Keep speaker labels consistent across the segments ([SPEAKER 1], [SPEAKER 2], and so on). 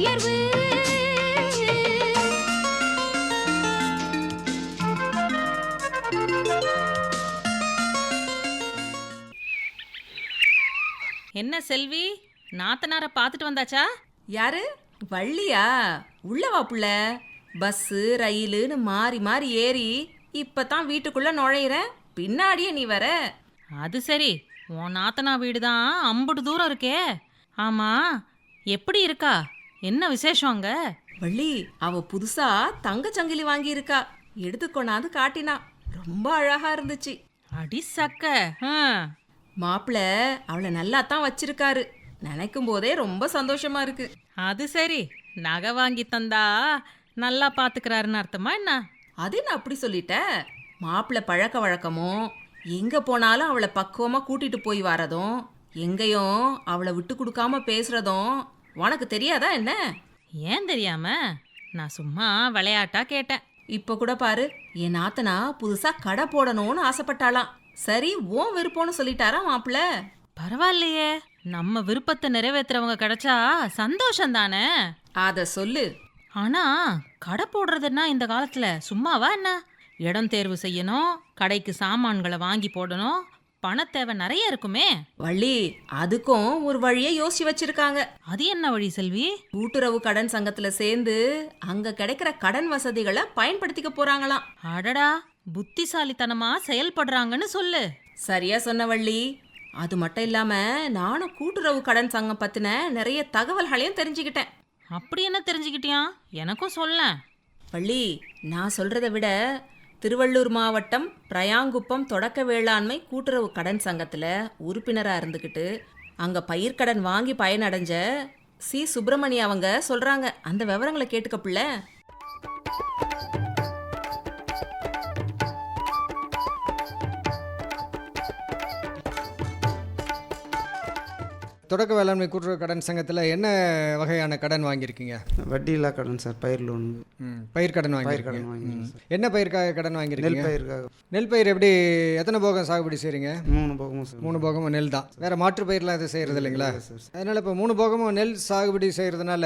[SPEAKER 1] நாட்டுயர்வு
[SPEAKER 2] என்ன செல்வி நாத்தனார பார்த்துட்டு வந்தாச்சா?
[SPEAKER 3] யாரு? வள்ளியா? உள்ள வா புள்ள. பஸ்ஸு ரயிலுன்னு மாறி மாறி ஏறி இப்பதான் வீட்டுக்குள்ள நுழையிறேன் பின்னாடியே நீ வர
[SPEAKER 2] அது சரி. உன் நாத்தனா வீடு தான் அம்புட்டு தூரம் இருக்கே. ஆமா எப்படி இருக்கா? என்ன விசேஷம் அங்க
[SPEAKER 3] வள்ளி அவ புதுசா தங்க சங்கிலி வாங்கி இருக்கா எடுத்து கொண்டாந்து காட்டினா. ரொம்ப அழகா இருந்துச்சு.
[SPEAKER 2] அடி சக்க. ஆ.
[SPEAKER 3] மாப்பிள அவளை நல்லா தான் வச்சிருக்காரு. நினைக்கும் போதே ரொம்ப சந்தோஷமா இருக்கு.
[SPEAKER 2] அது சரி. நகை வாங்கி தந்தா நல்லா பாத்துக்கிறாருன்னு அர்த்தமா என்ன?
[SPEAKER 3] அது என்ன அப்படி சொல்லிட்ட? மாப்பிள்ளை பழக்க வழக்கமும் எங்க போனாலும் அவளை பக்குவமா கூட்டிட்டு போய் வரதும் எங்கேயும் அவளை விட்டு கொடுக்காம பேசுறதும் உனக்கு தெரியாதா என்ன?
[SPEAKER 2] ஏன் தெரியாம? நான் சும்மா விளையாட்டா கேட்டேன்.
[SPEAKER 3] இப்ப கூட பாரு என் நாத்தனா புதுசா கடை போடணும்னு ஆசைப்பட்டாளாம். சரி உன் விருப்பம்னு சொல்லிட்டாரா மாப்பிள்ள?
[SPEAKER 2] பரவாயில்லையே. நம்ம விருப்பத்தை நிறைவேத்துறவங்க கிடைச்சா சந்தோஷம் தானே
[SPEAKER 3] அத சொல்லு.
[SPEAKER 2] ஆனா கடை போடுறதுன்னா இந்த காலத்துல சும்மாவா என்ன? இடம் தேர்வு செய்யணும் கடைக்கு சாமான்களை வாங்கி போடணும் பணத்தேவை நிறைய இருக்குமே.
[SPEAKER 3] வள்ளி அதுக்கும் ஒரு வழியை யோசிச்சு வச்சிருக்காங்க.
[SPEAKER 2] அது என்ன வழி செல்வி?
[SPEAKER 3] கூட்டுறவு கடன் சங்கத்துல சேர்ந்து அங்க கிடைக்கிற கடன் வசதிகளை பயன்படுத்திக்க போறாங்களாம்.
[SPEAKER 2] அடடா புத்திசாலித்தனமா செயல்படுறாங்கன்னு சொல்லு.
[SPEAKER 3] சரியா சொன்ன வள்ளி. அது மட்டும் இல்லாம நானும் கூட்டுறவு கடன் சங்கம் பத்தின நிறைய தகவல்களையும் தெரிஞ்சுக்கிட்டேன்.
[SPEAKER 2] அப்படி என்ன தெரிஞ்சுக்கிட்டியா எனக்கும் சொல்ல
[SPEAKER 3] வள்ளி நான் சொல்றதை விட திருவள்ளூர் மாவட்டம் பிரயாங்குப்பம் தொடக்க வேளாண்மை கூட்டுறவு கடன் சங்கத்தில் உறுப்பினராக இருந்துக்கிட்டு அங்கே பயிர்க்கடன் வாங்கி பயனடைஞ்ச சி. சுப்பிரமணி அவங்க சொல்கிறாங்க அந்த விவரங்களை கேட்டுக்க பிள்ளை.
[SPEAKER 4] தொடக்க வேளாண்மை கூட்டுறவு கடன் சங்கத்தில் என்ன வகையான கடன் வாங்கியிருக்கீங்க?
[SPEAKER 5] வட்டியில்லா கடன் சார் பயிர் லோன்.
[SPEAKER 4] பயிர் கடன் வாங்கியிருக்கீங்க.
[SPEAKER 5] கடன். சார்.
[SPEAKER 4] என்ன பயிர்க்காக கடன்
[SPEAKER 5] நெல்
[SPEAKER 4] வாங்கியிருக்கீங்க
[SPEAKER 5] பயிருக்காக.
[SPEAKER 4] நெல் பயிர் எப்படி எத்தனை போகம் சாகுபடி செய்கிறீங்க
[SPEAKER 5] மூணு போகமும் சார்
[SPEAKER 4] மூணு போகமும் நெல் தான். வேற மாற்று பயிர்லாம் எதுவும் செய்கிறது இல்லைங்களா. அதனால் இப்போ மூணு போகமும் நெல் சாகுபடி செய்கிறதுனால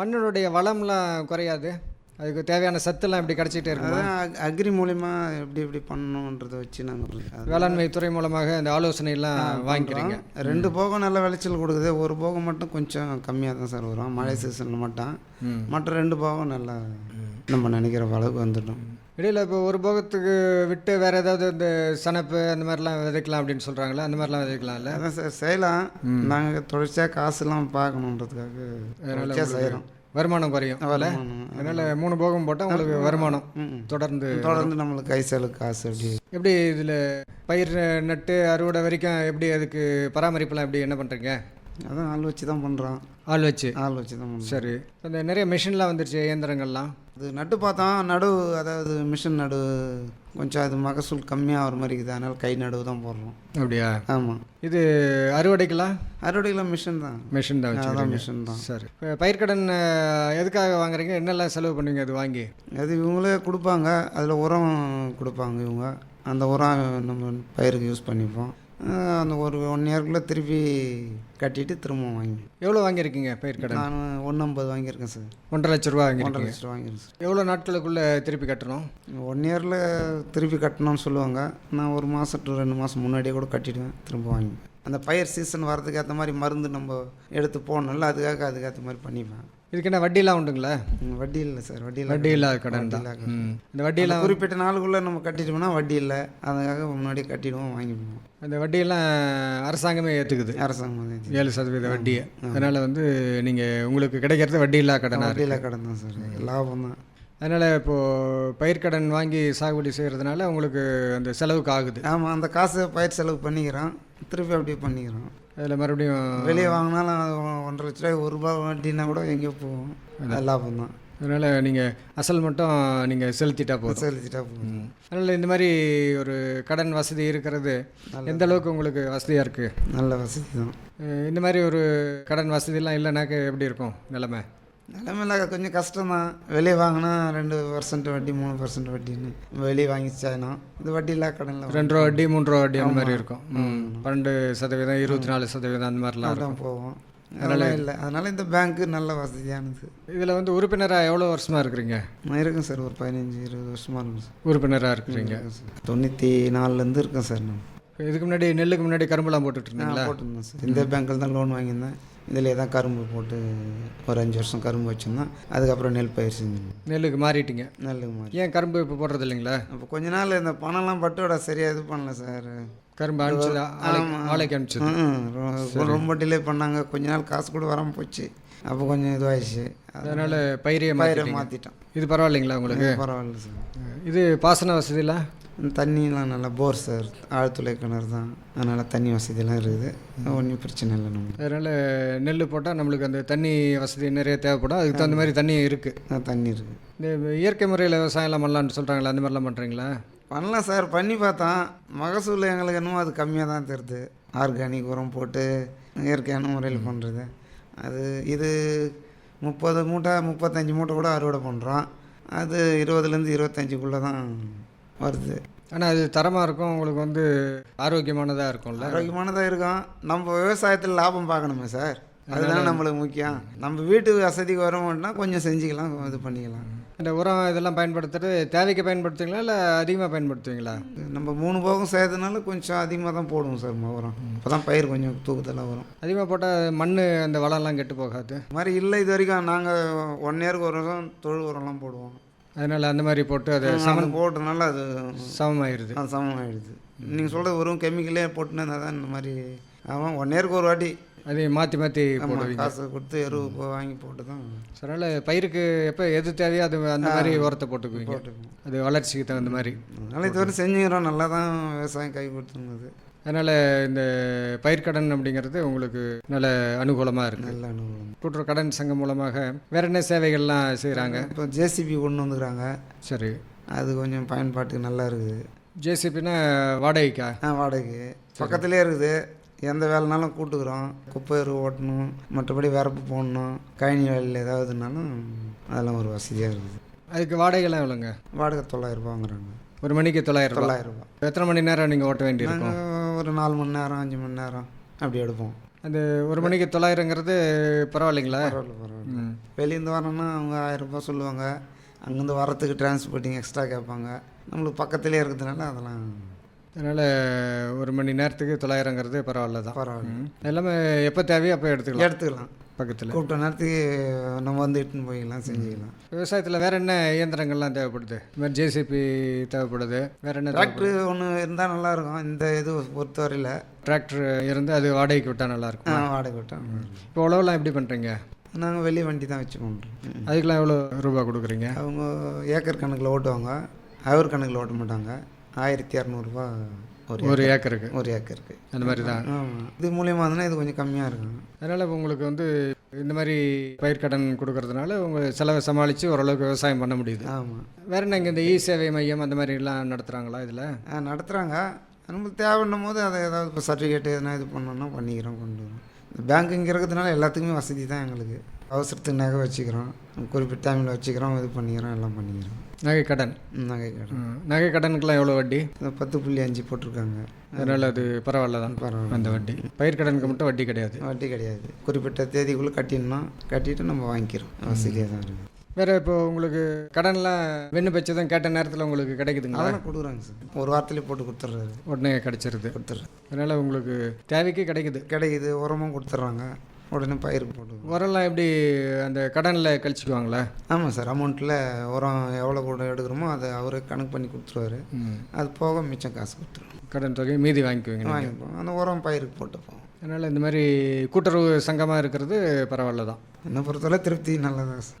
[SPEAKER 4] மண்ணினுடைய வளம்லாம் குறையாது? அதுக்கு தேவையான சத்துலாம் இப்படி கிடச்சிட்டே இருக்குமா?
[SPEAKER 5] அக்ரி மூலிமா எப்படி எப்படி பண்ணணுன்றதை வச்சு நாங்கள்
[SPEAKER 4] வேளாண்மை துறை மூலமாக இந்த ஆலோசனைலாம் வாங்கிக்கிறீங்க.
[SPEAKER 5] ரெண்டு போகம் நல்ல விளைச்சல் கொடுக்குது. ஒரு போகம் மட்டும் கொஞ்சம் கம்மியாக தான் சார் வரும். மழை சீசனில் மட்டும். மற்ற ரெண்டு போகம் நல்லா நம்ம நினைக்கிற அளவுக்கு வந்துட்டோம்.
[SPEAKER 4] இடையில இப்போ ஒரு போகத்துக்கு விட்டு வேற ஏதாவது இந்த சனப்பு அந்த மாதிரிலாம் விதைக்கலாம் அப்படின்னு சொல்கிறாங்களா அந்த மாதிரிலாம் விதைக்கலாம்ல?
[SPEAKER 5] அதான் சார் செய்யலாம். நாங்கள் தொடர்ச்சியாக காசுலாம் பார்க்கணுன்றதுக்காக செய்கிறோம்
[SPEAKER 4] வருமானம் குறையும். அதில் அதனால் மூணு போகம் போட்டால் உங்களுக்கு வருமானம் தொடர்ந்து
[SPEAKER 5] தொடர்ந்து நம்மளுக்கு கை செலவு காசு அப்படி.
[SPEAKER 4] எப்படி இதில் பயிர் நட்டு அறுவடை வரைக்கும் எப்படி அதுக்கு பராமரிப்புலாம் எப்படி என்ன பண்ணுறீங்க
[SPEAKER 5] அதான் ஆள் வச்சு தான் பண்ணுறோம்
[SPEAKER 4] ஆள் வச்சு?
[SPEAKER 5] ஆள் வச்சு தான் பண்ணுறோம்
[SPEAKER 4] சரி. இந்த நிறைய மிஷின்லாம் வந்துருச்சு இயந்திரங்கள்லாம்?
[SPEAKER 5] அது நட்டு பார்த்தோம் நடுவு அதாவது மிஷின் நடுவு கொஞ்சம் அது மகசூல் கம்மியாக வர மாதிரி இருக்குது. அதனால் கை நடுவு தான் போடுறோம்.
[SPEAKER 4] அப்படியா?
[SPEAKER 5] ஆமாம்
[SPEAKER 4] இது அறுவடைக்கெல்லாம்?
[SPEAKER 5] அறுவடையில் மிஷின் தான்.
[SPEAKER 4] மிஷின் தான்
[SPEAKER 5] அதான் மிஷின் தான்.
[SPEAKER 4] சரி. பயிர்க்கடன் எதுக்காக வாங்குறீங்க? என்னெல்லாம் செலவு பண்ணுவீங்க அது வாங்கி?
[SPEAKER 5] அது இவங்களே கொடுப்பாங்க. அதில் உரம் கொடுப்பாங்க இவங்க. அந்த உரம் நம்ம பயிருக்கு யூஸ் பண்ணிப்போம். அந்த ஒரு ஒன் இயர்க்குள்ளே திருப்பி கட்டிட்டு திரும்ப வாங்கி
[SPEAKER 4] எவ்வளோ வாங்கியிருக்கீங்க பயிர்க்கடன்
[SPEAKER 5] நான் ஒன்று ஐம்பது வாங்கியிருக்கேன் சார்.
[SPEAKER 4] ஒன்றரை லட்ச ரூபா
[SPEAKER 5] ஒன்றரை
[SPEAKER 4] வாங்கியிருக்கீங்க
[SPEAKER 5] லட்சம் வாங்கியிருக்கேன் சார்.
[SPEAKER 4] எவ்வளோ நாட்களுக்குள்ளே திருப்பி கட்டணும்?
[SPEAKER 5] ஒன் இயரில் திருப்பி கட்டணும்னு சொல்லுவாங்க. நான் ஒரு மாதம் டு ரெண்டு மாதம் முன்னாடியே கூட கட்டிடுவேன் திரும்ப வாங்கி அந்த பயிர் சீசன் வரதுக்கு ஏற்ற மாதிரி மருந்து நம்ம எடுத்து போடணும்ல அதுக்காக அதுக்கேற்ற மாதிரி பண்ணிப்பேன்.
[SPEAKER 4] இதுக்கு என்ன வட்டிலாம் உண்டுங்களா?
[SPEAKER 5] வட்டி இல்லை சார் வட்டி இல்லை
[SPEAKER 4] வட்டி இல்லாத கடன் தான்.
[SPEAKER 5] இல்லாத.
[SPEAKER 4] இந்த வட்டியெல்லாம்
[SPEAKER 5] குறிப்பிட்ட நாளுக்குள்ளே நம்ம கட்டிட்டோம்னா வட்டி இல்லை அதுக்காக முன்னாடியே கட்டிடுவோம் வாங்கிடுவோம்.
[SPEAKER 4] அந்த வட்டியெல்லாம் அரசாங்கமே ஏற்றுக்குது
[SPEAKER 5] அரசாங்கம்.
[SPEAKER 4] ஏழு சதவீத வட்டியை. அதனால் வந்து நீங்கள் உங்களுக்கு கிடைக்கிறது வட்டி இல்லா கடனாக
[SPEAKER 5] வட்டி
[SPEAKER 4] இருக்குது
[SPEAKER 5] இல்லை கடன் தான் சார். லாபம் தான்.
[SPEAKER 4] அதனால் இப்போது பயிர்க்கடன் வாங்கி சாகுபடி செய்கிறதுனால உங்களுக்கு அந்த செலவுக்கு ஆகுது.
[SPEAKER 5] ஆமாம் அந்த காசை பயிர் செலவு பண்ணிக்கிறோம். திருப்பி அப்படியே பண்ணிக்கிறோம்.
[SPEAKER 4] அதில் மறுபடியும்
[SPEAKER 5] வெளியே வாங்கினாலும் ஒன்றரை லட்ச ரூபாய் ஒரு ரூபாய் வட்டினா கூட எங்கேயோ போகும். லாபம் தான்.
[SPEAKER 4] அதனால் நீங்கள் அசல் மட்டும் நீங்கள் செலுத்திட்டா போதும்.
[SPEAKER 5] செலுத்திட்டா போகும்
[SPEAKER 4] அதனால் இந்த மாதிரி ஒரு கடன் வசதி இருக்கிறது எந்த அளவுக்கு உங்களுக்கு வசதியாக இருக்குது
[SPEAKER 5] நல்ல வசதி தான்.
[SPEAKER 4] இந்த மாதிரி ஒரு கடன் வசதியெல்லாம் இல்லைனாக்க எப்படி இருக்கும் நிலமை?
[SPEAKER 5] நிலமையில கொஞ்சம் கஷ்டம் தான் வெளியே வாங்கினா ரெண்டு பர்சன்ட் வட்டி மூணு பர்சன்ட் வட்டின்னு. வெளியே வாங்கிச்சாயினா இது வட்டி இல்லா கடனில்
[SPEAKER 4] ரெண்டு ரூபா வட்டி மூன்று ரூபா வட்டி அந்த மாதிரி இருக்கும். பன்னெண்டு சதவீதம் இருபத்தி நாலு சதவீதம் அந்த மாதிரிலாம்
[SPEAKER 5] தான் போவோம். அதெல்லாம் இல்லை. அதனால இந்த பேங்க்கு நல்ல வசதியானது.
[SPEAKER 4] இதில் வந்து உறுப்பினராக எவ்வளோ வருஷமாக இருக்கிறீங்க?
[SPEAKER 5] நான் இருக்கேன் சார். ஒரு பதினஞ்சு இருபது வருஷமாக இருக்கும் சார்.
[SPEAKER 4] உறுப்பினராக இருக்கிறீங்க.
[SPEAKER 5] தொண்ணூற்றி நாலுலேருந்து இருக்கேன் சார் நான்.
[SPEAKER 4] இதுக்கு முன்னாடி நெல்லுக்கு முன்னாடி கரும்புலாம் போட்டுட்டு இருந்தீங்களா?
[SPEAKER 5] போட்டிருந்தேன் சார். இந்த பேங்க்கில் தான் லோன் வாங்கியிருந்தேன். இதிலே தான் கரும்பு போட்டு ஒரு அஞ்சு வருஷம் கரும்பு வச்சுருந்தேன் அதுக்கப்புறம் நெல் பயிர் செஞ்சிருந்தேன்
[SPEAKER 4] நெல்லுக்கு மாறிட்டீங்க.
[SPEAKER 5] நெல்லுக்கு மாதிரி
[SPEAKER 4] ஏன் கரும்பு இப்போ போடுறது இல்லைங்களா
[SPEAKER 5] அப்போ கொஞ்ச நாள் இந்த பணம்லாம் பட்டோட சரியாக இது பண்ணல சார்.
[SPEAKER 4] கரும்பு
[SPEAKER 5] ரொ- ரொம்ப டிலே பண்ணாங்க. கொஞ்ச நாள் காசு கூட வராமல் போச்சு. அப்போ கொஞ்சம் இதுவாகிடுச்சு
[SPEAKER 4] அதனால் பயிரையே
[SPEAKER 5] பயிரை மாற்றிட்டோம்
[SPEAKER 4] இது பரவாயில்லைங்களா உங்களுக்கு?
[SPEAKER 5] பரவாயில்ல சார்.
[SPEAKER 4] இது பாசன வசதியெல்லாம்
[SPEAKER 5] தண்ணிலாம் நல்லா போர் சார். ஆழ்துளை கிணறு தான். அதனால் தண்ணி வசதியெல்லாம் இருக்குது. ஒன்றும் பிரச்சனை இல்லை நம்மளுக்கு
[SPEAKER 4] அதனால் நெல் போட்டால் நம்மளுக்கு அந்த தண்ணி வசதி நிறைய தேவைப்படும். அதுக்கு தகுந்த மாதிரி தண்ணி இருக்குது
[SPEAKER 5] தண்ணி இருக்குது
[SPEAKER 4] இந்த இயற்கை முறையில் விவசாயம்லாம் பண்ணலான்னு சொல்கிறாங்களா அந்த மாதிரிலாம் பண்ணுறீங்களா
[SPEAKER 5] பண்ணலாம் சார். பண்ணி பார்த்தோம். மகசூல் எங்களுக்கு என்னமோ அது கம்மியாக தான் தருது. ஆர்கானிக் உரம் போட்டு இயற்கையான முறையில் பண்ணுறது அது இது முப்பது மூட்டை முப்பத்தஞ்சு மூட்டை கூட அறுவடை பண்ணுறோம் அது இருபதுலேருந்து இருபத்தஞ்சுக்குள்ளே தான் வருது.
[SPEAKER 4] ஆனால் அது தரமாக இருக்கும் உங்களுக்கு வந்து ஆரோக்கியமானதாக இருக்கும்ல?
[SPEAKER 5] ஆரோக்கியமானதாக இருக்கும். நம்ம விவசாயத்தில் லாபம் பார்க்கணுமே சார். அதுதான் நம்மளுக்கு முக்கியம். நம்ம வீட்டு வசதிக்கு வரோம்னா கொஞ்சம் செஞ்சுக்கலாம் இது பண்ணிக்கலாம்.
[SPEAKER 4] இந்த உரம் இதெல்லாம் பயன்படுத்துறது தேவைக்கு பயன்படுத்துவீங்களா இல்லை அதிகமாக பயன்படுத்துவீங்களா?
[SPEAKER 5] நம்ம மூணு போகம் செய்யறதுனால கொஞ்சம் அதிகமாக தான் போடுவோம் சார் உரம். அப்போ தான் பயிர் கொஞ்சம் தூக்கத்தெல்லாம் வரும்.
[SPEAKER 4] அதிகமாக போட்டால் மண் அந்த வளம்லாம் கெட்டு போகாது?
[SPEAKER 5] இது மாதிரி இல்லை இது வரைக்கும். நாங்கள் ஒன் இயருக்கு ஒரு வருஷம் தொழு உரம்லாம் போடுவோம்.
[SPEAKER 4] அதனால் அந்த மாதிரி போட்டு அதை
[SPEAKER 5] சமன் போட்டதுனால அது
[SPEAKER 4] சமமாயிருது.
[SPEAKER 5] அது சமமாகிடுது நீங்கள் சொல்கிறது வெறும் கெமிக்கலே இருந்தால் தான் இந்த மாதிரி. ஆமாம் ஒன் இயருக்கு ஒரு வாட்டி.
[SPEAKER 4] அதை மாற்றி மாற்றி போடுவீங்க.
[SPEAKER 5] காசு கொடுத்து எருவு போ- வாங்கி போட்டு தான்
[SPEAKER 4] அதனால் பயிருக்கு எப்போ எது தேவையோ அது அந்த மாதிரி உரத்தை போட்டுக்குவீங்க. அது வளர்ச்சிக்கு தகுந்த மாதிரி.
[SPEAKER 5] அதனால் இதுவரை செஞ்சுக்கிறோம் நல்லா தான் விவசாயம் கை கொடுத்துருந்தது
[SPEAKER 4] அதனால் இந்த பயிர்க்கடன் அப்படிங்கிறது உங்களுக்கு நல்ல அனுகூலமாக இருக்குது
[SPEAKER 5] நல்ல அனுகூலம்.
[SPEAKER 4] கூட்டுறவு கடன் சங்கம் மூலமாக வேற என்ன சேவைகள்லாம் செய்கிறாங்க
[SPEAKER 5] இப்போ ஜேசிபி கொண்டு வந்துக்கிறாங்க.
[SPEAKER 4] சரி.
[SPEAKER 5] அது கொஞ்சம் பயன்பாட்டுக்கு நல்லா இருக்குது.
[SPEAKER 4] ஜேசிபினா வாடகைக்கா?
[SPEAKER 5] ஆ வாடகைக்கு. பக்கத்துலேயே இருக்குது. எந்த வேலைனாலும் கூட்டுக்கிறோம். குப்பை எரு ஓட்டணும். மற்றபடி வரப்பு போடணும். கழனி வேலையில் ஏதாவதுனாலும் அதெல்லாம் ஒரு வசதியாக இருக்குது.
[SPEAKER 4] அதுக்கு வாடகைலாம் எவ்வளோங்க?
[SPEAKER 5] வாடகை தொள்ளாயிரரூபா வாங்குறாங்க
[SPEAKER 4] ஒரு மணிக்கு தொள்ளாயிரம் ரூபாய்
[SPEAKER 5] தொள்ளாயிரரூபா
[SPEAKER 4] எத்தனை மணி நேரம் நீங்கள் ஓட்ட வேண்டியிருக்கும்?
[SPEAKER 5] ஒரு நாலு மணி நேரம் அஞ்சு மணி நேரம் அப்படி எடுப்போம்.
[SPEAKER 4] அந்த ஒரு மணிக்கு தொள்ளாயிரங்கிறது பரவாயில்லைங்களா?
[SPEAKER 5] பரவாயில்ல பரவாயில்ல. வெளியேருந்து வரணும்னா அவங்க ஆயிரரூபா சொல்லுவாங்க. அங்கேருந்து வரத்துக்கு டிரான்ஸ்போர்ட்டிங் எக்ஸ்ட்ரா கேட்பாங்க. நம்மளுக்கு பக்கத்துலேயே இருக்கிறதுனால அதெல்லாம்
[SPEAKER 4] அதனால் ஒரு மணி நேரத்துக்கு தொள்ளாயிரங்கிறது பரவாயில்ல தான்.
[SPEAKER 5] பரவாயில்ல.
[SPEAKER 4] எல்லாமே எப்போ தேவையோ அப்போ எடுத்துக்கலாம்.
[SPEAKER 5] எடுத்துக்கலாம்.
[SPEAKER 4] பக்கத்தில்.
[SPEAKER 5] கூப்பிட்ட நேரத்துக்கு நம்ம வந்து இட்டுன்னு போய்க்கலாம் செஞ்சுக்கலாம்.
[SPEAKER 4] விவசாயத்தில் வேற என்ன இயந்திரங்கள்லாம் தேவைப்படுது? இந்த மாதிரி ஜேசிபி தேவைப்படுது. வேற என்ன
[SPEAKER 5] டிராக்டர் ஒன்று இருந்தால் நல்லாயிருக்கும். இந்த இது பொறுத்தவரையில்.
[SPEAKER 4] டிராக்டர் இருந்து அது வாடகைக்கு விட்டால் நல்லாயிருக்கும்?
[SPEAKER 5] வாடகை விட்டோம்
[SPEAKER 4] இப்போ உழவுலாம் எப்படி பண்ணுறீங்க
[SPEAKER 5] நாங்கள் வெளியே வண்டி தான் வச்சு பண்ணுறோம்
[SPEAKER 4] அதுக்கெலாம் எவ்வளோ ரூபா கொடுக்குறீங்க?
[SPEAKER 5] அவங்க ஏக்கர் கணக்கில் ஓட்டுவாங்க. அவர் கணக்கில் ஓட்ட மாட்டாங்க. ஆயிரத்தி இரநூறுபா ஒரு
[SPEAKER 4] ஒரு ஏக்கருக்கு?
[SPEAKER 5] ஒரு ஏக்கருக்கு.
[SPEAKER 4] அந்த மாதிரி தான்?
[SPEAKER 5] ஆமாம் இது மூலியமாக இருந்ததுன்னா இது கொஞ்சம் கம்மியாக இருக்கும்.
[SPEAKER 4] அதனால் உங்களுக்கு வந்து இந்த மாதிரி பயிர்க்கடன் கொடுக்கறதுனால உங்கள் செலவை சமாளித்து ஓரளவுக்கு விவசாயம் பண்ண முடியுது.
[SPEAKER 5] ஆமாம்
[SPEAKER 4] வேற என்ன இங்கே இந்த இ சேவை மையம் அந்த மாதிரிலாம் நடத்துகிறாங்களா இதில்?
[SPEAKER 5] ஆ நடத்துகிறாங்க நம்மளுக்கு தேவைன்னும் போது அதை ஏதாவது இப்போ சர்டிஃபிகேட் எதனா இது பண்ணோன்னா பண்ணிக்கிறோம் கொண்டு வரோம். இந்த பேங்க் இங்கே இருக்கிறதுனால எல்லாத்துக்குமே வசதி தான் எங்களுக்கு. அவசரத்துக்கு நகை வச்சுக்கிறோம். குறிப்பிட்ட டைமில் வச்சுக்கிறோம் இது பண்ணிக்கிறோம் எல்லாம் பண்ணிக்கிறோம்.
[SPEAKER 4] நகை கடன்
[SPEAKER 5] நகை கடன்.
[SPEAKER 4] நகை கடனுக்கெல்லாம் எவ்வளோ வட்டி
[SPEAKER 5] பத்து புள்ளி அஞ்சு போட்டிருக்காங்க.
[SPEAKER 4] அதனால் அது பரவாயில்ல தான்.
[SPEAKER 5] பரவாயில்ல.
[SPEAKER 4] அந்த வட்டி. பயிர்க்கடனுக்கு மட்டும் வட்டி கிடையாது.
[SPEAKER 5] வட்டி கிடையாது. குறிப்பிட்ட தேதிக்குள்ளே கட்டிடணும் கட்டிட்டு நம்ம வாங்கிக்கிறோம். வசதியாக தான் இருக்குது
[SPEAKER 4] வேற இப்போ உங்களுக்கு கடன்லாம் விண்ணப்பிச்சதும் கேட்ட நேரத்தில் உங்களுக்கு கிடைக்குதுங்களா?
[SPEAKER 5] அதெல்லாம் கொடுக்குறாங்க சார். ஒரு வாரத்துலேயே போட்டு கொடுத்துட்றாரு
[SPEAKER 4] உடனே கிடைச்சிருது.
[SPEAKER 5] கொடுத்துட்றாரு
[SPEAKER 4] அதனால் உங்களுக்கு தேவைக்கு கிடைக்குது.
[SPEAKER 5] கிடைக்குது. உரமும் கொடுத்துட்றாங்க உடனே பயிருக்கு போட்டுக்குவோம்
[SPEAKER 4] உரம்லாம் எப்படி அந்த கடனில் கழிச்சிக்குவாங்களா?
[SPEAKER 5] ஆமாம் சார் அமௌண்ட்டில் உரம் எவ்வளோ கூட எடுக்கிறோமோ அதை அவரே கணக்கு பண்ணி கொடுத்துருவாரு. அது போக மிச்சம் காசு கொடுத்துருவோம்.
[SPEAKER 4] கடன் தொகை மீதி வாங்கிக்குவீங்க நீங்க.
[SPEAKER 5] வாங்கிப்போம். அந்த உரம் பயிருக்கு போட்டுப்போம்.
[SPEAKER 4] அதனால் இந்த மாதிரி கூட்டுறவு சங்கமாக இருக்கிறது பரவாயில்ல தான்.
[SPEAKER 5] என்னை பொறுத்தவரை திருப்தி நல்லதாக சார்.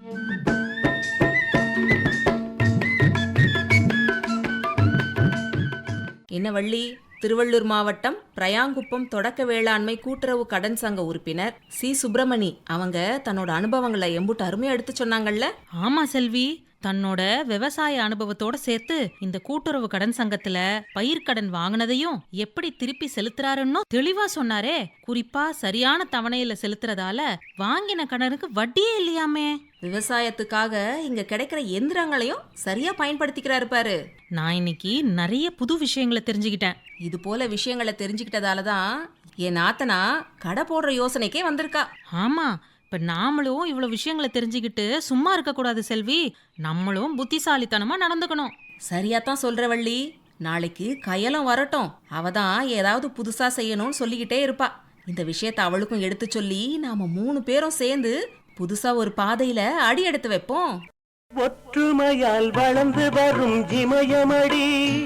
[SPEAKER 3] என்ன வள்ளி? திருவள்ளூர் மாவட்டம் பிரயாங்குப்பம் தொடக்க வேளாண்மை கூட்டுறவு கடன் சங்க உறுப்பினர் சி. சுப்பிரமணி. அவங்க தன்னோட அனுபவங்களை எம்புட்டு அருமையா எடுத்து சொன்னாங்கல்ல?
[SPEAKER 2] ஆமா செல்வி. தன்னோட விவசாய அனுபவத்தோட சேர்த்து இந்த கூட்டுறவு கடன் சங்கத்துல பயிர்க்கடன் வாங்கினதையும் எப்படி திருப்பி செலுத்துறாருன்னு தெளிவா சொன்னாரே. குறிப்பா சரியான தவணையில செலுத்துறதால வாங்கின கடனுக்கு வட்டியே இல்லையாமே.
[SPEAKER 3] விவசாயத்துக்காக இங்க கிடைக்கிற எந்திரங்களையும் சரியா பயன்படுத்திக்கிறாரு பாரு.
[SPEAKER 2] நான் இன்னைக்கு நிறைய புது விஷயங்களை தெரிஞ்சுக்கிட்டேன்.
[SPEAKER 3] இது போல விஷயங்களை தெரிஞ்சுக்கிட்டதால தான் என் நாத்தனா கடை போடுற யோசனைக்கே வந்திருக்கா.
[SPEAKER 2] ஆமா இப்ப நாமளும் இவ்வளவு விஷயங்களை தெரிஞ்சுக்கிட்டு சும்மா இருக்க கூடாது செல்வி. நம்மளும் புத்திசாலித்தனமா நடந்துக்கணும்.
[SPEAKER 3] சரியாத்தான் சொல்ற வள்ளி. நாளைக்கு கயலம் வரட்டும். அவ தான் ஏதாவது புதுசா செய்யணும்னு சொல்லிக்கிட்டே இருப்பா. இந்த விஷயத்த அவளுக்கும் எடுத்து சொல்லி நாம மூணு பேரும் சேர்ந்து புதுசா ஒரு பாதையில அடி எடுத்து வைப்போம்.
[SPEAKER 6] ஒற்றுமையால் வளர்ந்து வரும் இமயமடி.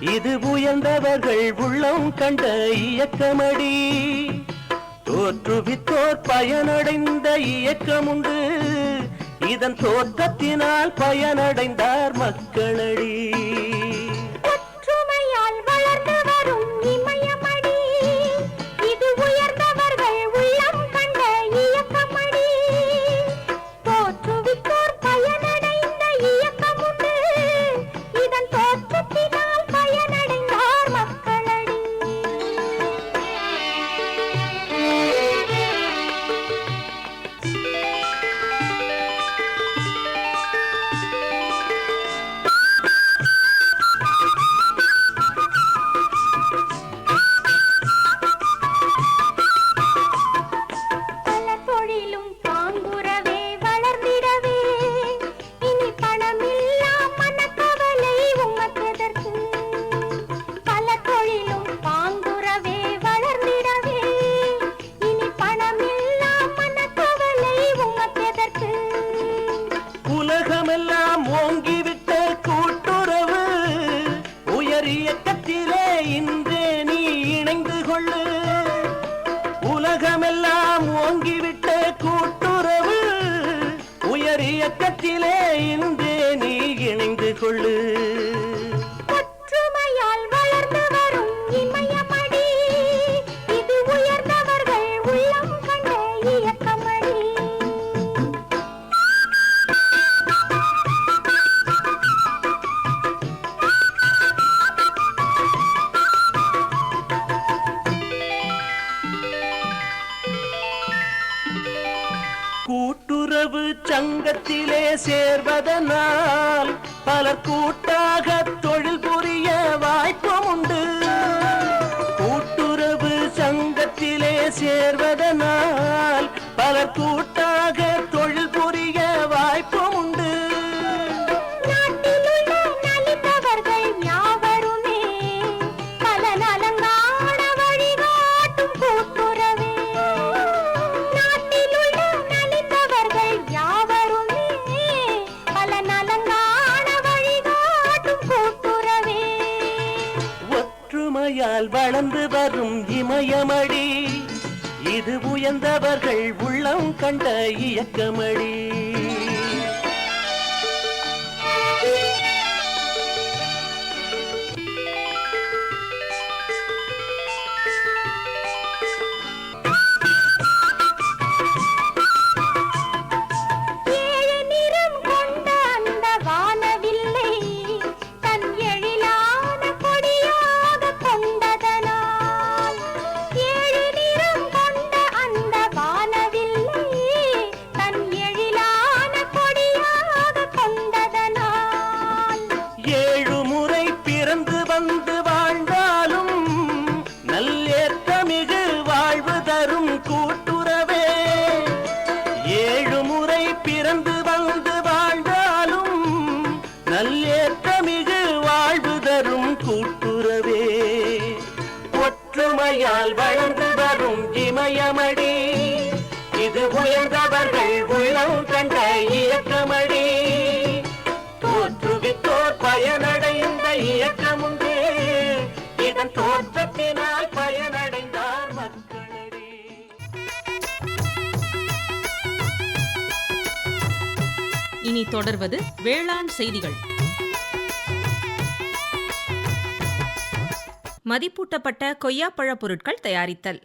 [SPEAKER 6] இது உயர்ந்தவர்கள் உள்ளம் கண்ட இயக்கமடி. தோற்றுவித்தோர் பயனடைந்த
[SPEAKER 1] இயக்கம் உண்டு இதன் தோற்றத்தினால் பயனடைந்தார் மக்களடி. ஒற்றுமையால் வளர்ந்து வரும் இமயமடி. இது உயர்ந்தவர்கள் உள்ளம் கண்ட இயக்கமடி.
[SPEAKER 6] நல்லேற்றமிகு வாழ்வு தரும் கூட்டுறவே. ஒற்றுமையால் வளர்ந்து வரும் இமயமடி. இது உயர்ந்தவர்கள் உள்ளம் கண்ட இயக்க
[SPEAKER 2] இனி தொடர்வது வேளாண் செய்திகள்.
[SPEAKER 3] மதிப்பூட்டப்பட்ட கொய்யாப்பழ பொருட்கள் தயாரித்தல்.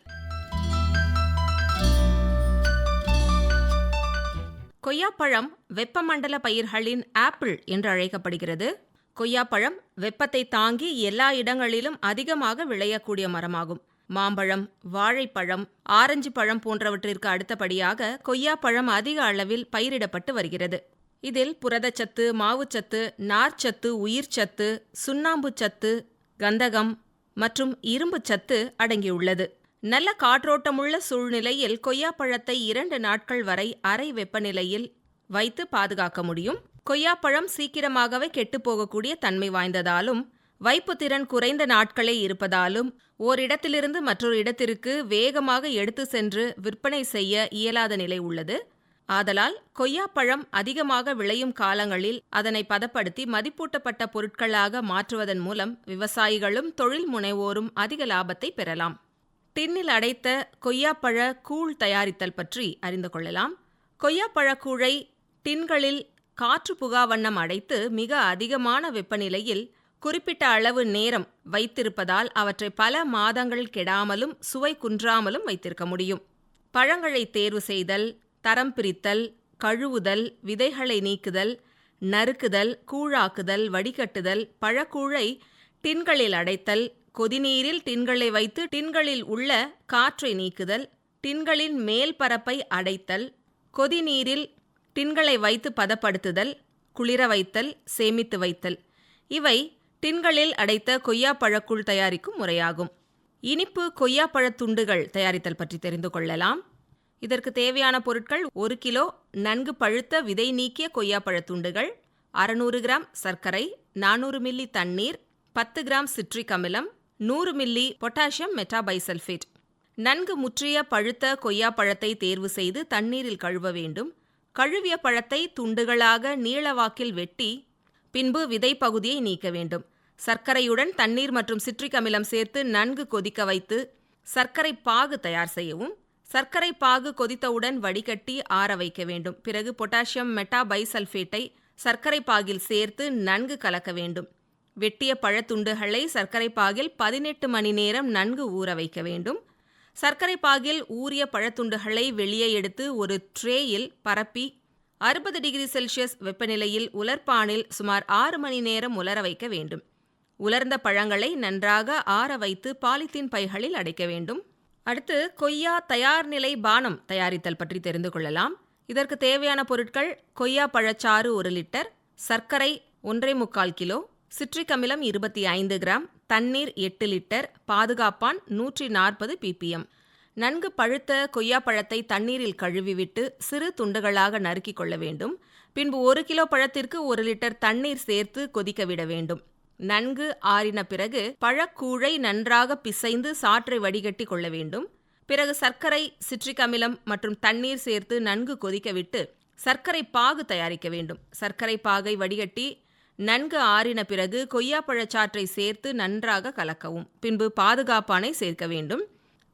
[SPEAKER 3] கொய்யாப்பழம் வெப்பமண்டல பயிர்களின் ஆப்பிள் என்று அழைக்கப்படுகிறது. கொய்யாப்பழம் வெப்பத்தை தாங்கி எல்லா இடங்களிலும் அதிகமாக விளையக்கூடிய மரமாகும். மாம்பழம் வாழைப்பழம் ஆரஞ்சு பழம் போன்றவற்றிற்கு அடுத்தபடியாக கொய்யாப்பழம் அதிக அளவில் பயிரிடப்பட்டு வருகிறது. இதில் புரதச்சத்து மாவுச்சத்து நார்ச்சத்து உயிர்ச்சத்து சுண்ணாம்புச்சத்து கந்தகம் மற்றும் இரும்புச் சத்து அடங்கியுள்ளது. நல்ல காற்றோட்டமுள்ள சூழ்நிலையில் கொய்யாப்பழத்தை இரண்டு நாட்கள் வரை அறை வெப்பநிலையில் வைத்து பாதுகாக்க முடியும். கொய்யாப்பழம் சீக்கிரமாகவே கெட்டுப்போகக்கூடிய தன்மை வாய்ந்ததாலும் வைப்புத்திறன் குறைந்த நாட்களே இருப்பதாலும் ஓரிடத்திலிருந்து மற்றொரு இடத்திற்கு வேகமாக எடுத்து சென்று விற்பனை செய்ய இயலாத நிலை உள்ளது. ஆதலால் கொய்யாப்பழம் அதிகமாக விளையும் காலங்களில் அதனை பதப்படுத்தி மதிப்பூட்டப்பட்ட பொருட்களாக மாற்றுவதன் மூலம் விவசாயிகளும் தொழில் முனைவோரும் அதிக லாபத்தை பெறலாம். டின்னில் அடைத்த கொய்யாப்பழ கூழ் தயாரித்தல் பற்றி அறிந்து கொள்ளலாம். கொய்யாப்பழ கூழை டின்களில் காற்று புகாவண்ணம் அடைத்து மிக அதிகமான வெப்பநிலையில் குறிப்பிட்ட அளவு நேரம் வைத்திருப்பதால் அவற்றை பல மாதங்கள் கெடாமலும் சுவை குன்றாமலும் வைத்திருக்க முடியும். பழங்களை தேர்வு செய்தல் தரம் பிரித்தல் கழுவுதல் விதைகளை நீக்குதல் நறுக்குதல் கூழாக்குதல் வடிகட்டுதல் பழக்கூழை டின்களில் அடைத்தல் கொதிநீரில் டின்களை வைத்து டின்களில் உள்ள காற்றை நீக்குதல் டின்களின் மேல் பரப்பை அடைத்தல் கொதிநீரில் டின்களை வைத்து பதப்படுத்துதல் குளிர வைத்தல் சேமித்து வைத்தல். இவை டின்களில் அடைத்த கொய்யாப்பழக்கூழ் தயாரிக்கும் முறையாகும். இனிப்பு கொய்யாப்பழத் துண்டுகள் தயாரித்தல் பற்றி தெரிந்து கொள்ளலாம். இதற்கு தேவையான பொருட்கள் ஒரு கிலோ நன்கு பழுத்த விதை நீக்கிய கொய்யாப்பழத் துண்டுகள் அறுநூறு கிராம் சர்க்கரை நானூறு மில்லி தண்ணீர் பத்து கிராம் சிட்ரிக் அமிலம் நூறு மில்லி பொட்டாசியம் மெட்டாபைசல்ஃபேட் நன்கு முற்றிய பழுத்த கொய்யாப்பழத்தை தேர்வு செய்து தண்ணீரில் கழுவ வேண்டும். கழுவிய பழத்தை துண்டுகளாக நீளவாக்கில் வெட்டி பின்பு விதை பகுதியை நீக்க வேண்டும். சர்க்கரையுடன் தண்ணீர் மற்றும் சிட்ரிக் அமிலம் சேர்த்து நன்கு கொதிக்க வைத்து சர்க்கரை பாகு தயார் செய்யவும். சர்க்கரை பாகு கொதித்தவுடன் வடிகட்டி ஆற வைக்க வேண்டும். பிறகு பொட்டாசியம் மெட்டாபைசல்ஃபேட்டை சர்க்கரை பாகில் சேர்த்து நன்கு கலக்க வேண்டும். வெட்டிய பழத்துண்டுகளை சர்க்கரை பாகில் பதினெட்டு மணி நேரம் நன்கு ஊற வைக்க வேண்டும். சர்க்கரை பாகில் ஊறிய பழத்துண்டுகளை வெளியே எடுத்து ஒரு ட்ரேயில் பரப்பி அறுபது டிகிரி செல்சியஸ் வெப்பநிலையில் உலர்பானில் சுமார் ஆறு மணி நேரம் உலர வைக்க வேண்டும். உலர்ந்த பழங்களை நன்றாக ஆற வைத்து பாலித்தீன் பைகளில் அடைக்க வேண்டும். அடுத்து கொய்யா தயார் நிலை பானம் தயாரித்தல் பற்றி தெரிந்து கொள்ளலாம். இதற்கு தேவையான பொருட்கள் கொய்யா பழச்சாறு ஒரு லிட்டர் சர்க்கரை ஒன்றே முக்கால் கிலோ சிட்ரிக் அமிலம் இருபத்தி ஐந்து கிராம் தண்ணீர் எட்டு லிட்டர் பாதுகாப்பான் நூற்றி நாற்பது பிபிஎம். நன்கு பழுத்த கொய்யாப்பழத்தை தண்ணீரில் கழுவிவிட்டு சிறு துண்டுகளாக நறுக்கிக் கொள்ள வேண்டும். பின்பு ஒரு கிலோ பழத்திற்கு ஒரு லிட்டர் தண்ணீர் சேர்த்து கொதிக்க விட வேண்டும். நன்கு ஆறின பிறகு பழக்கூழை நன்றாக பிசைந்து சாற்றை வடிகட்டி கொள்ள வேண்டும். பிறகு சர்க்கரை சிட்ரிக் அமிலம் மற்றும் தண்ணீர் சேர்த்து நன்கு கொதிக்கவிட்டு சர்க்கரை பாகு தயாரிக்க வேண்டும். சர்க்கரை பாகை வடிகட்டி நன்கு ஆறின பிறகு கொய்யாப்பழச்சாற்றை சேர்த்து நன்றாக கலக்கவும். பின்பு பாதுகாப்பானை சேர்க்க வேண்டும்.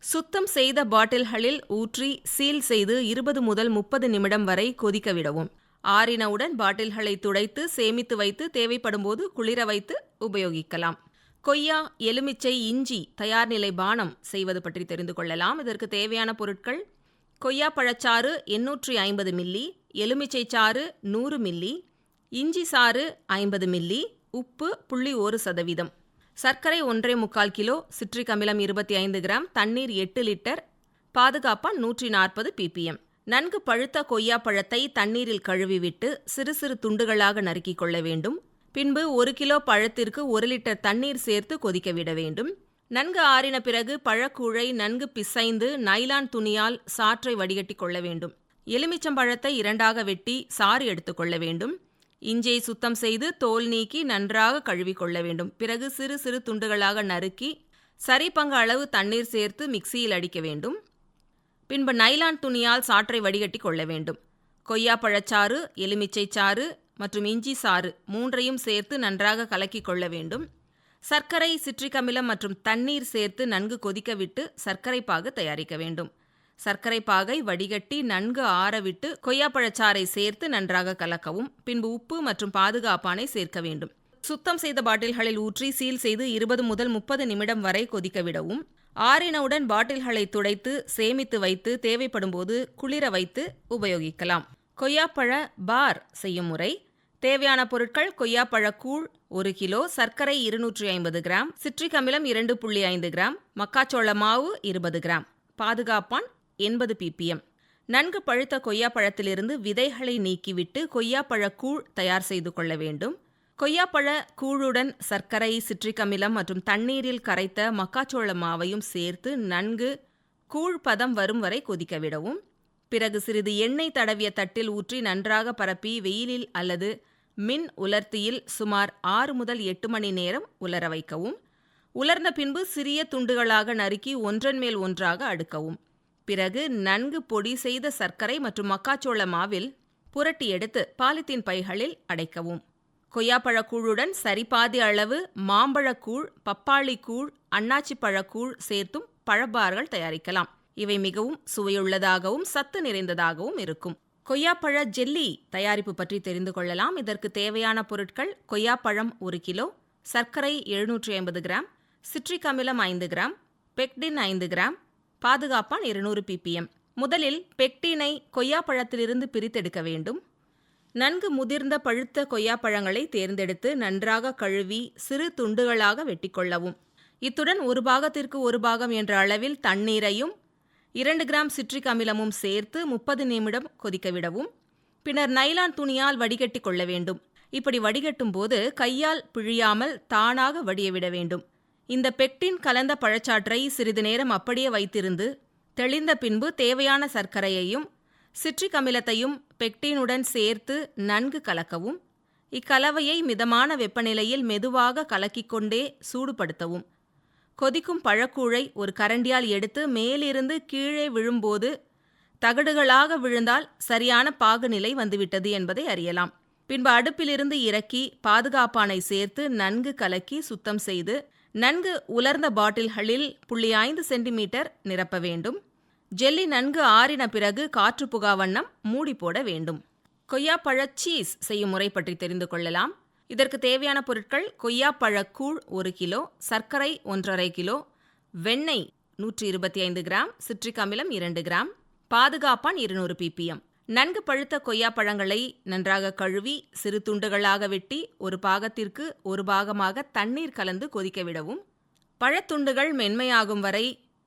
[SPEAKER 3] சுத்தம் செய்த பாட்டில்களில் ஊற்றி சீல் செய்து இருபது முதல் முப்பது நிமிடம் வரை கொதிக்க விடவும். ஆறினவுடன் பாட்டில்களை துடைத்து சேமித்து வைத்து தேவைப்படும்போது குளிர வைத்து உபயோகிக்கலாம். கொய்யா எலுமிச்சை இஞ்சி தயார் நிலை பானம் செய்வது பற்றி தெரிந்து கொள்ளலாம். இதற்கு தேவையான பொருட்கள் கொய்யா பழச்சாறு எண்ணூற்றி ஐம்பது மில்லி எலுமிச்சை சாறு நூறு மில்லி இஞ்சி சாறு ஐம்பது மில்லி உப்பு புள்ளி ஒரு சதவீதம். சர்க்கரை ஒன்றே முக்கால் கிலோ சிட்ரிக் அமிலம் இருபத்தி ஐந்து கிராம் தண்ணீர் எட்டு லிட்டர் பாதுகாப்பான் நூற்றி நாற்பது பிபிஎம் நன்கு பழுத்த கொய்யா பழத்தை தண்ணீரில் கழுவிவிட்டு சிறு சிறு துண்டுகளாக நறுக்கிக் கொள்ள வேண்டும். பின்பு ஒரு கிலோ பழத்திற்கு ஒரு லிட்டர் தண்ணீர் சேர்த்து கொதிக்க விட வேண்டும். நன்கு ஆறின பிறகு பழக்கூழை நன்கு பிசைந்து நைலான் துணியால் சாற்றை வடிகட்டி கொள்ள வேண்டும். எலுமிச்சம்பழத்தை இரண்டாக வெட்டி சாறு எடுத்துக்கொள்ள வேண்டும். இஞ்சியை சுத்தம் செய்து தோல் நீக்கி நன்றாக கழுவிக்கொள்ள வேண்டும். பிறகு சிறு சிறு துண்டுகளாக நறுக்கி சரி பங்கு அளவு தண்ணீர் சேர்த்து மிக்சியில் அடிக்க வேண்டும். பின்பு நைலான் துணியால் சாற்றை வடிகட்டி கொள்ள வேண்டும். கொய்யா பழச்சாறு எலுமிச்சை சாறு மற்றும் இஞ்சி சாறு மூன்றையும் சேர்த்து நன்றாக கலக்கி கொள்ள வேண்டும். சர்க்கரை சிட்ரிக் அமிலம் மற்றும் தண்ணீர் சேர்த்து நன்கு கொதிக்க விட்டு சர்க்கரை பாகு தயாரிக்க வேண்டும். சர்க்கரை பாகை வடிகட்டி நன்கு ஆறவிட்டு கொய்யாப்பழச்சாறை சேர்த்து நன்றாக கலக்கவும் பின்பு உப்பு மற்றும் பாதுகாப்பானை சேர்க்க வேண்டும். சுத்தம் செய்த பாட்டில்களில் ஊற்றி சீல் செய்து இருபது முதல் முப்பது நிமிடம் வரை கொதிக்க விடவும். ஆறினவுடன் பாட்டில்களை துடைத்து சேமித்து வைத்து தேவைப்படும் போது குளிர வைத்து உபயோகிக்கலாம். கொய்யாப்பழ பார் செய்யும் முறை. தேவையான பொருட்கள் கொய்யாப்பழ கூழ் ஒரு கிலோ சர்க்கரை இருநூற்றி ஐம்பது கிராம் சிட்ரிக் அமிலம் இரண்டு புள்ளி ஐந்து கிராம் மக்காச்சோள மாவு இருபது கிராம் பாதுகாப்பான் எண்பது பிபிஎம். நன்கு பழுத்த கொய்யாப்பழத்திலிருந்து விதைகளை நீக்கிவிட்டு கொய்யாப்பழ கூழ் தயார் செய்து கொள்ள வேண்டும். கொய்யாப்பழ கூழுடன் சர்க்கரை சிட்ரிக் அமிலம் மற்றும் தண்ணீரில் கரைத்த மக்காச்சோள மாவையும் சேர்த்து நன்கு கூழ் பதம் வரும் வரை கொதிக்க விடவும். பிறகு சிறிது எண்ணெய் தடவிய தட்டில் ஊற்றி நன்றாக பரப்பி வெயிலில் அல்லது மின் உலர்த்தியில் சுமார் ஆறு முதல் எட்டு மணி நேரம் உலர வைக்கவும். உலர்ந்த பின்பு சிறிய துண்டுகளாக நறுக்கி ஒன்றன் மேல் ஒன்றாக அடுக்கவும். பிறகு நன்கு பொடி செய்த சர்க்கரை மற்றும் மக்காச்சோள மாவில் புரட்டி எடுத்து பாலித்தீன் பைகளில் அடைக்கவும். கொய்யாப்பழக்கூழுடன் சரிபாதி அளவு மாம்பழக்கூழ் பப்பாளிக்கூழ் அன்னாச்சிப்பழக்கூழ் சேர்த்தும் பழப்பார்கள் தயாரிக்கலாம். இவை மிகவும் சுவையுள்ளதாகவும் சத்து நிறைந்ததாகவும் இருக்கும். கொய்யாப்பழ ஜெல்லி தயாரிப்பு பற்றி தெரிந்து கொள்ளலாம். இதற்கு தேவையான பொருட்கள் கொய்யாப்பழம் ஒரு கிலோ சர்க்கரை எழுநூற்றி ஐம்பது கிராம் சிட்ரிக் அமிலம் ஐந்து கிராம் பெக்டின் ஐந்து கிராம் பாதுகாப்பான் இருநூறு பிபிஎம். முதலில் பெக்டினை கொய்யாப்பழத்திலிருந்து பிரித்தெடுக்க வேண்டும். நன்கு முதிர்ந்த பழுத்த கொய்யாப்பழங்களை தேர்ந்தெடுத்து நன்றாக கழுவி சிறு துண்டுகளாக வெட்டிக்கொள்ளவும் இத்துடன் ஒரு பாகத்திற்கு ஒரு பாகம் என்ற அளவில் தண்ணீரையும் இரண்டு கிராம் சிட்ரிக் அமிலமும் சேர்த்து முப்பது நிமிடம் கொதிக்க விடவும். பின்னர் நைலான் துணியால் வடிகட்டி கொள்ள வேண்டும். இப்படி வடிகட்டும் போது கையால் பிழியாமல் தானாக வடியவிட வேண்டும். இந்த பெக்டின் கலந்த பழச்சாற்றை சிறிது நேரம் அப்படியே வைத்திருந்து தெளிந்த பின்பு தேவையான சர்க்கரையையும் சிட்ரிக் அமிலத்தையும் பெக்டினுடன் சேர்த்து நன்கு கலக்கவும். இக்கலவையை மிதமான வெப்பநிலையில் மெதுவாக கலக்கிக்கொண்டே சூடுபடுத்தவும். கொதிக்கும் பழக்கூழை ஒரு கரண்டியால் எடுத்து மேலிருந்து கீழே விழும்போது தகடுகளாக விழுந்தால் சரியான பாகுநிலை வந்துவிட்டது என்பதை அறியலாம். பின்பு அடுப்பிலிருந்து இறக்கி பாதுகாப்பானை சேர்த்து நன்கு கலக்கி சுத்தம் செய்து நன்கு உலர்ந்த பாட்டில்களில் புள்ளி ஐந்து சென்டிமீட்டர் நிரப்ப வேண்டும். ஜெல்லி நன்கு ஆறின பிறகு காற்று புகா வண்ணம் மூடி போட வேண்டும். கொய்யாப்பழ சீஸ் செய்யும் முறை பற்றி தெரிந்து கொள்ளலாம். இதற்கு தேவையான பொருட்கள் கொய்யாப்பழக் கூழ் ஒரு கிலோ சர்க்கரை ஒன்றரை கிலோ வெண்ணெய் நூற்றி இருபத்தி ஐந்து கிராம் சிட்ரிக் அமிலம் இரண்டு கிராம் பாதுகாப்பான் இருநூறு பிபிஎம். நன்கு பழுத்த கொய்யாப்பழங்களை நன்றாக கழுவி சிறு துண்டுகளாக வெட்டி ஒரு பாகத்திற்கு ஒரு பாகமாக தண்ணீர் கலந்து கொதிக்க விடவும் பழத்துண்டுகள் மென்மையாகும் வரை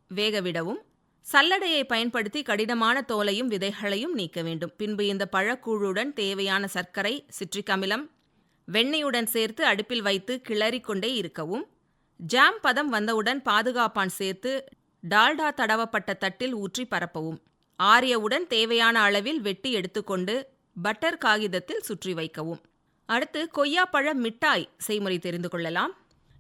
[SPEAKER 3] வேக விடவும் சல்லடையை பயன்படுத்தி கடினமான தோலையும் விதைகளையும் நீக்க வேண்டும். பின்பு இந்த பழக்கூழுடன் தேவையான சர்க்கரை சிட்ரிக் அமிலம் வெண்ணெயுடன் சேர்த்து அடுப்பில் வைத்து கிளறிக்கொண்டே இருக்கவும். ஜாம் பதம் வந்தவுடன் பாதுகாப்பான் சேர்த்து டால்டா தடவப்பட்ட தட்டில் ஊற்றி பரப்பவும். ஆரியவுடன் தேவையான அளவில் வெட்டி எடுத்துக்கொண்டு பட்டர் காகிதத்தில் சுற்றி வைக்கவும். அடுத்து கொய்யாப்பழ மிட்டாய் செய்முறை தெரிந்து கொள்ளலாம்.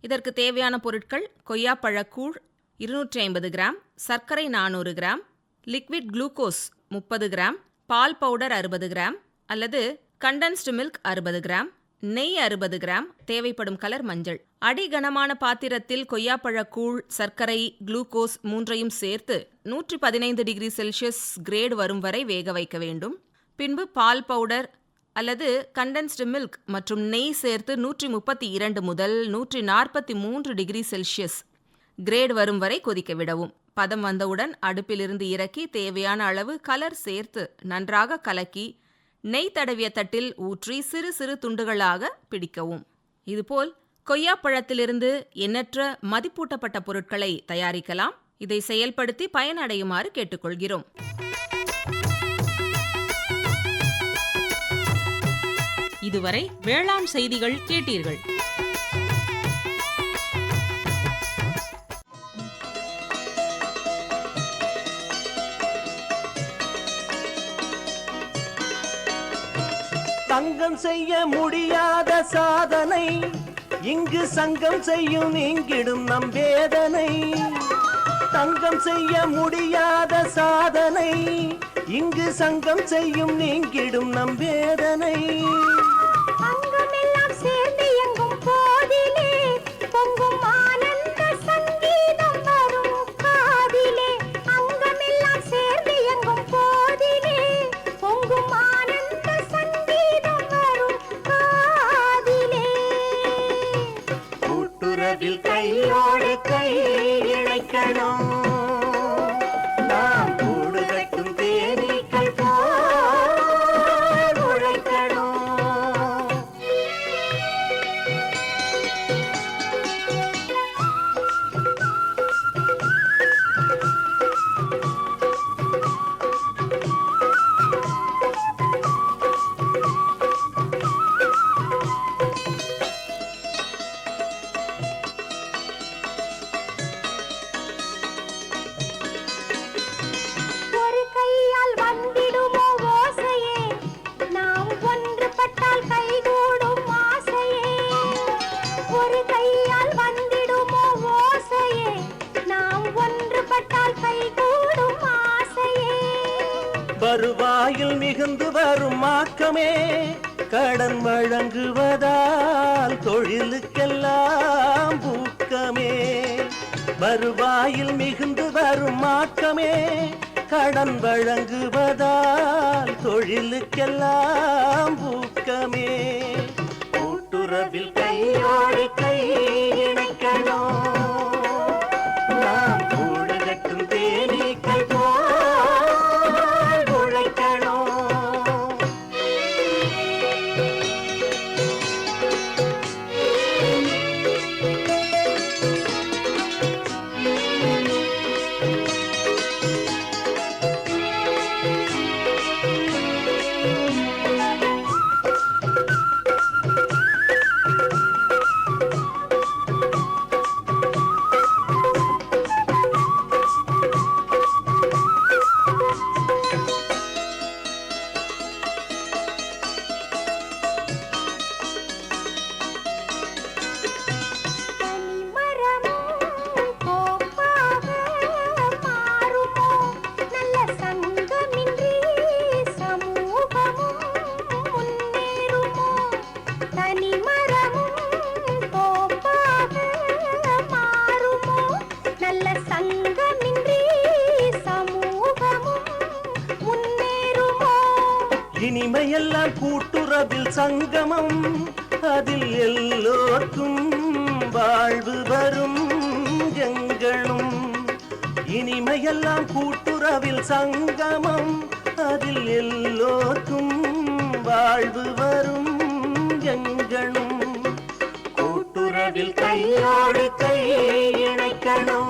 [SPEAKER 3] இதற்கு தேவையான பொருட்கள் கொய்யாப்பழக்கூழ் இருநூற்றி ஐம்பது கிராம் சர்க்கரை நானூறு கிராம் லிக்விட் குளுக்கோஸ் முப்பது கிராம் பால் பவுடர் அறுபது கிராம் அல்லது கண்டென்ஸ்டு மில்க் அறுபது கிராம் நெய் அறுபது கிராம் தேவைப்படும் கலர் மஞ்சள். அடிகனமான பாத்திரத்தில் கொய்யாப்பழக்கூழ் சர்க்கரை குளுக்கோஸ் மூன்றையும் சேர்த்து நூற்றி பதினைந்து டிகிரி செல்சியஸ் கிரேட் வரும் வரை வேக வைக்க வேண்டும். பின்பு பால் பவுடர் அல்லது கண்டென்ஸ்டு மில்க் மற்றும் நெய் சேர்த்து நூற்றி முப்பத்தி இரண்டு முதல் நூற்றி நாற்பத்தி மூன்று டிகிரி செல்சியஸ் கிரேட் வரும் வரை கொதிக்க விடவும். பதம் வந்தவுடன் அடுப்பிலிருந்து இறக்கி தேவையான அளவு கலர் சேர்த்து நன்றாக கலக்கி நெய் தடவிய தட்டில் ஊற்றி சிறு சிறு துண்டுகளாக பிடிக்கவும். இதுபோல் கொய்யாப்பழத்திலிருந்து எண்ணற்ற மதிப்பூட்டப்பட்ட பொருட்களை தயாரிக்கலாம். இதை செயல்படுத்தி பயனடையுமாறு கேட்டுக்கொள்கிறோம்.
[SPEAKER 2] இதுவரை வேளாண் செய்திகள் கேட்டீர்கள்.
[SPEAKER 6] தங்கம் செய்ய முடியாத சாதனை. இங்கு சங்கம் செய்யும் இங்கிடும் நம் வேதனை. தங்கம் செய்ய முடியாத சாதனை. இங்கு சங்கம் செய்யும் நீங்கிடும் நம் வேதனை.
[SPEAKER 1] ಇದಕ್ಕೆಲ್ಲ
[SPEAKER 6] இனிமையெல்லாம் கூட்டுறவில் சங்கமம் அதில் எல்லோர்க்கும் வாழ்வு வரும் எங்களும். இனிமையெல்லாம் கூட்டுறவில் சங்கமம் அதில் எல்லோர்க்கும் வாழ்வு வரும் எங்களும். கூட்டுறவில் கையோடு கை இணைக்கணும்.